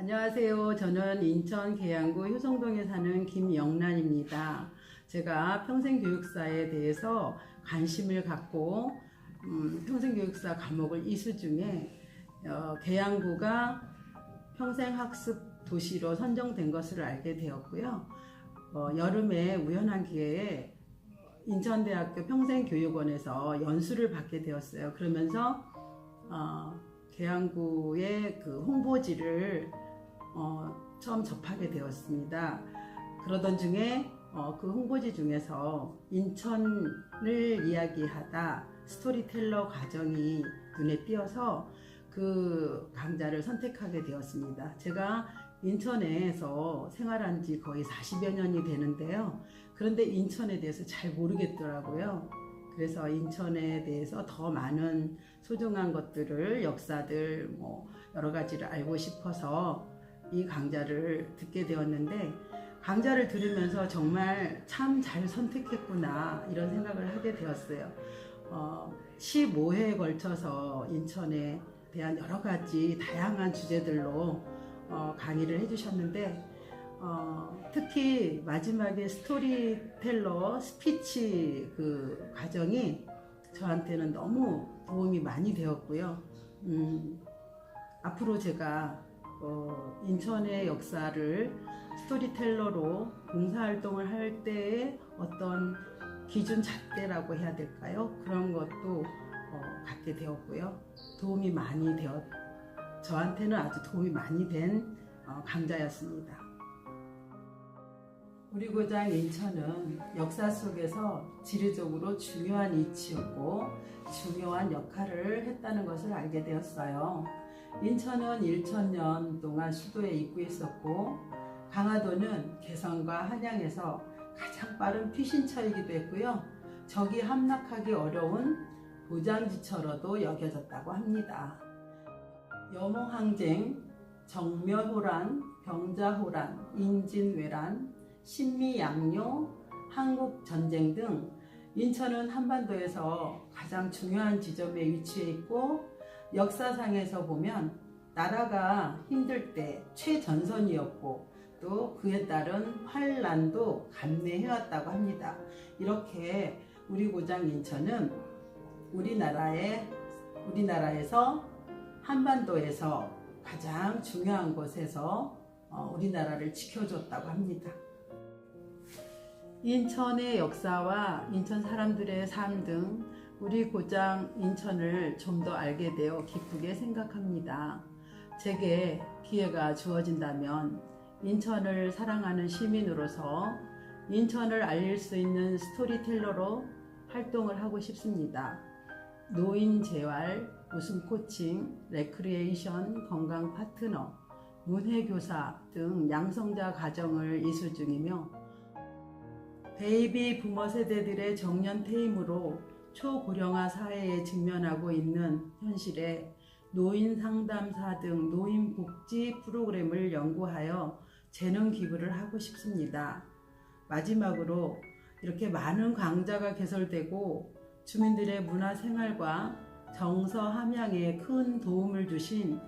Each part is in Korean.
안녕하세요. 저는 인천 계양구 효성동에 사는 김영란입니다. 제가 평생교육사에 대해서 관심을 갖고 음, 평생교육사 과목을 이수 중에 어, 계양구가 평생학습 도시로 선정된 것을 알게 되었고요. 어, 여름에 우연한 기회에 인천대학교 평생교육원에서 연수를 받게 되었어요. 그러면서 어, 계양구의 그 홍보지를 어, 처음 접하게 되었습니다. 그러던 중에 어, 그 홍보지 중에서 인천을 이야기하다 스토리텔러 과정이 눈에 띄어서 그 강좌를 선택하게 되었습니다. 제가 인천에서 생활한 지 거의 40여 년이 되는데요. 그런데 인천에 대해서 잘 모르겠더라고요. 그래서 인천에 대해서 더 많은 소중한 것들을 역사들 뭐 여러 가지를 알고 싶어서 이 강좌를 듣게 되었는데 강좌를 들으면서 정말 참 잘 선택했구나 이런 생각을 하게 되었어요. 어, 15회에 걸쳐서 인천에 대한 여러 가지 다양한 주제들로 어, 강의를 해주셨는데 어, 특히 마지막에 스토리텔러 스피치 그 과정이 저한테는 너무 도움이 많이 되었고요. 음, 앞으로 제가 어, 인천의 역사를 스토리텔러로 봉사활동을 할 때의 어떤 기준 잣대라고 해야 될까요? 그런 것도 어, 갖게 되었고요. 도움이 많이 되었, 저한테는 아주 도움이 많이 된 어, 강좌였습니다. 우리 고장 인천은 역사 속에서 지리적으로 중요한 위치였고 중요한 역할을 했다는 것을 알게 되었어요. 인천은 1천년 동안 수도에 입구했었고 강화도는 개성과 한양에서 가장 빠른 피신처이기도 했고요. 적이 함락하기 어려운 보장지처로도 여겨졌다고 합니다. 여모항쟁, 정묘호란, 병자호란, 인진왜란, 신미양요, 한국전쟁 등 인천은 한반도에서 가장 중요한 지점에 위치해 있고 역사상에서 보면 나라가 힘들 때 최전선이었고 또 그에 따른 환란도 감내해왔다고 합니다. 이렇게 우리 고장 인천은 우리나라의 우리나라에서 한반도에서 가장 중요한 곳에서 어, 우리나라를 지켜줬다고 합니다. 인천의 역사와 인천 사람들의 삶 등 우리 고장 인천을 좀 더 알게 되어 기쁘게 생각합니다. 제게 기회가 주어진다면 인천을 사랑하는 시민으로서 인천을 알릴 수 있는 스토리텔러로 활동을 하고 싶습니다. 노인 재활, 웃음 코칭, 레크리에이션, 건강 파트너, 문해 교사 등 양성자 과정을 이수 중이며 베이비 부모 세대들의 정년 퇴임으로 초고령화 사회에 직면하고 있는 현실에 노인 상담사 등 노인 복지 프로그램을 연구하여 재능 기부를 하고 싶습니다. 마지막으로 이렇게 많은 강좌가 개설되고 주민들의 문화 생활과 정서 함양에 큰 도움을 주신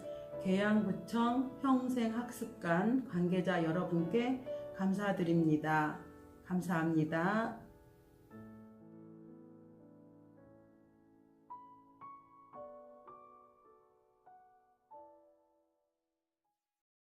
계양구청 평생학습관 관계자 여러분께 감사드립니다. 감사합니다.